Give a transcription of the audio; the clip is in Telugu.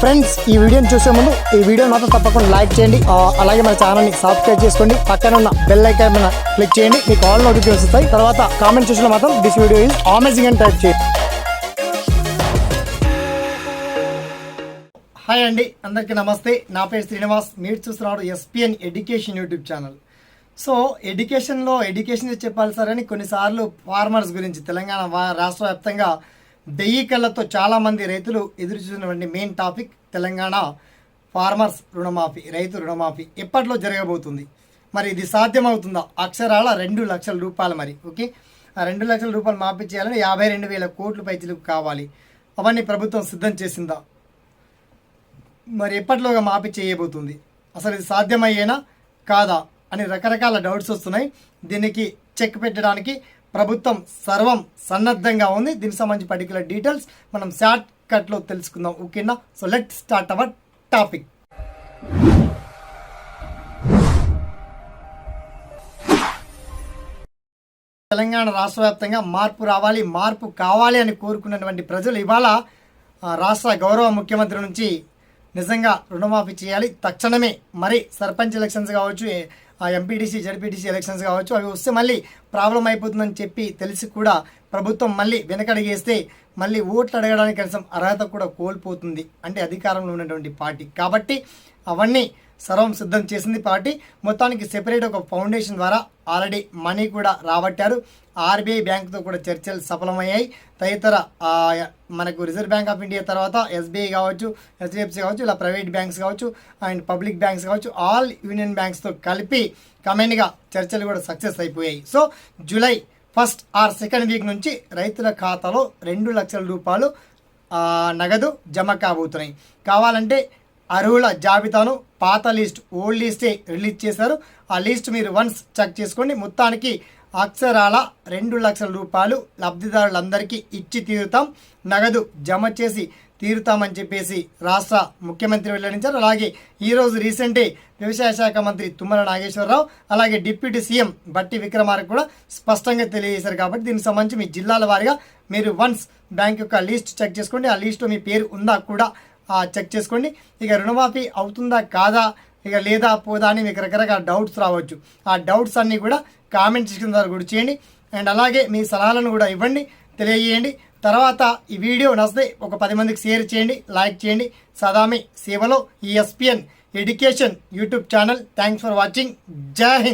ఫ్రెండ్స్ ఈ వీడియోని చూసే ముందు ఈ వీడియో మాత్రం తప్పకుండా లైక్ చేయండి. అలాగే మన ఛానల్ని సబ్స్క్రైబ్ చేసుకోండి. పక్కన ఉన్న బెల్ ఐకాన్ మీద క్లిక్ చేయండి. మీకు ఆల్ నోటిఫికేషన్ వస్తాయి. తర్వాత కామెంట్ చూసిన మాత్రం దిస్ వీడియో ఈజ్ అమేజింగ్ అని టైప్ చేయండి. హాయ్ అండి అందరికీ నమస్తే. నా పేరు శ్రీనివాస్. మీరు చూస్తున్నారు S P N education YouTube channel so ఎడ్యుకేషన్లో ఎడ్యుకేషన్ చెప్పాలి సార్ అని కొన్నిసార్లు ఫార్మర్స్ గురించి తెలంగాణ రాష్ట్ర వ్యాప్తంగా వెయ్యి కళ్ళతో చాలామంది రైతులు ఎదురు చూసినటువంటి మెయిన్ టాపిక్ తెలంగాణ ఫార్మర్స్ రుణమాఫీ రైతు రుణమాఫీ ఎప్పట్లో జరగబోతుంది? మరి ఇది సాధ్యమవుతుందా? అక్షరాల రెండు లక్షల రూపాయలు మరి ఓకే? ఆ రెండు లక్షల రూపాయలు మాఫీ చేయాలని యాభై రెండు వేల కోట్లు పైచలకు కావాలి. అవన్నీ ప్రభుత్వం సిద్ధం చేసిందా? మరి ఎప్పట్లోగా మాఫీ చేయబోతుంది? అసలు ఇది సాధ్యమయ్యేనా? కాదా? అని రకరకాల డౌట్స్ వస్తున్నాయి. దీనికి చెక్ పెట్టడానికి ప్రభుత్వం సర్వం సన్నద్ధంగా ఉంది. దీనికి సంబంధించి పర్టికులర్ డీటెయిల్స్ మనం షార్ట్ కట్లో తెలుసుకుందాం. ఓకేనా? So let start our topic Telangana రాష్ట్ర వ్యాప్తంగా మార్పు రావాలి మార్పు కావాలి అని కోరుకున్నటువంటి ప్రజలు ఇవాళ రాష్ట్ర గౌరవ ముఖ్యమంత్రి నుంచి నిజంగా రుణమాఫీ చేయాలి. తక్షణమే మరి సర్పంచ్ ఎలక్షన్స్ కావచ్చు ఆ ఎంపీటీసీ జడ్పీటీసీ ఎలక్షన్స్ కావచ్చు అవి వస్తే మళ్ళీ ప్రాబ్లం అయిపోతుందని చెప్పి తెలిసి కూడా ప్రభుత్వం మళ్ళీ వెనకడిగేస్తే మళ్ళీ ఓట్లు అడగడానికి కనీసం అర్హత కూడా కోల్పోతుంది అంటే అధికారంలో ఉన్నటువంటి పార్టీ. కాబట్టి అవన్నీ సర్వం సిద్ధం చేసింది పార్టీ. మొత్తానికి సెపరేట్ ఒక ఫౌండేషన్ ద్వారా ఆల్రెడీ మనీ కూడా రాబట్టారు. ఆర్బీఐ బ్యాంకుతో కూడా చర్చలు సఫలమయ్యాయి. తదితర ఆ, మనకు రిజర్వ్ బ్యాంక్ ఆఫ్ ఇండియా తర్వాత ఎస్బీఐ కావచ్చు హెచ్డిఎఫ్సి కావచ్చు ఇలా ప్రైవేట్ బ్యాంక్స్ కావచ్చు అండ్ పబ్లిక్ బ్యాంక్స్ కావచ్చు ఆల్ యూనియన్ బ్యాంక్స్తో కలిపి కమెన్గా చర్చలు కూడా సక్సెస్ అయిపోయాయి. So July first or second week నుంచి రైతుల ఖాతాలో రెండు లక్షల రూపాయలు నగదు జమ కాబోతున్నాయి. కావాలంటే అర్హుల జాబితాను పాత లిస్ట్ ఓల్డ్ లిస్టే రిలీజ్ చేశారు. ఆ లిస్ట్ మీరు వన్స్ చెక్ చేసుకోండి. మొత్తానికి అక్షరాల రెండు లక్షల రూపాయలు లబ్ధిదారులందరికీ ఇచ్చి తీరుతాం. నగదు జమ చేసి తీరుతామని చెప్పేసి రాష్ట్ర ముఖ్యమంత్రి వెల్లడించారు. అలాగే ఈరోజు రీసెంటే వ్యవసాయ శాఖ మంత్రి తుమ్మల నాగేశ్వరరావు అలాగే డిప్యూటీ సీఎం బట్టి విక్రమార్క కూడా స్పష్టంగా తెలియజేశారు కాబట్టి దీనికి సంబంధించి మీ జిల్లాల వారిగా మీరు వన్స్ బ్యాంక్ యొక్క లిస్ట్ చెక్ చేసుకోండి. ఆ లిస్ట్లో మీ పేరు ఉందా కూడా చెక్ చేసుకోండి. ఇక రుణమాఫీ అవుతుందా కాదా ఇక లేదా పోదా అని మీకు రకరకాల డౌట్స్ రావచ్చు. ఆ డౌట్స్ అన్నీ కూడా కామెంట్ సెక్షన్ ద్వారా కూడా చేయండి. అండ్ అలాగే మీ సలహాలను కూడా ఇవ్వండి తెలియజేయండి. తర్వాత ఈ వీడియో నచ్చితే ఒక పది మందికి షేర్ చేయండి లైక్ చేయండి. సదామి సేవలో E S P N education YouTube channel thanks for watching జై హింద్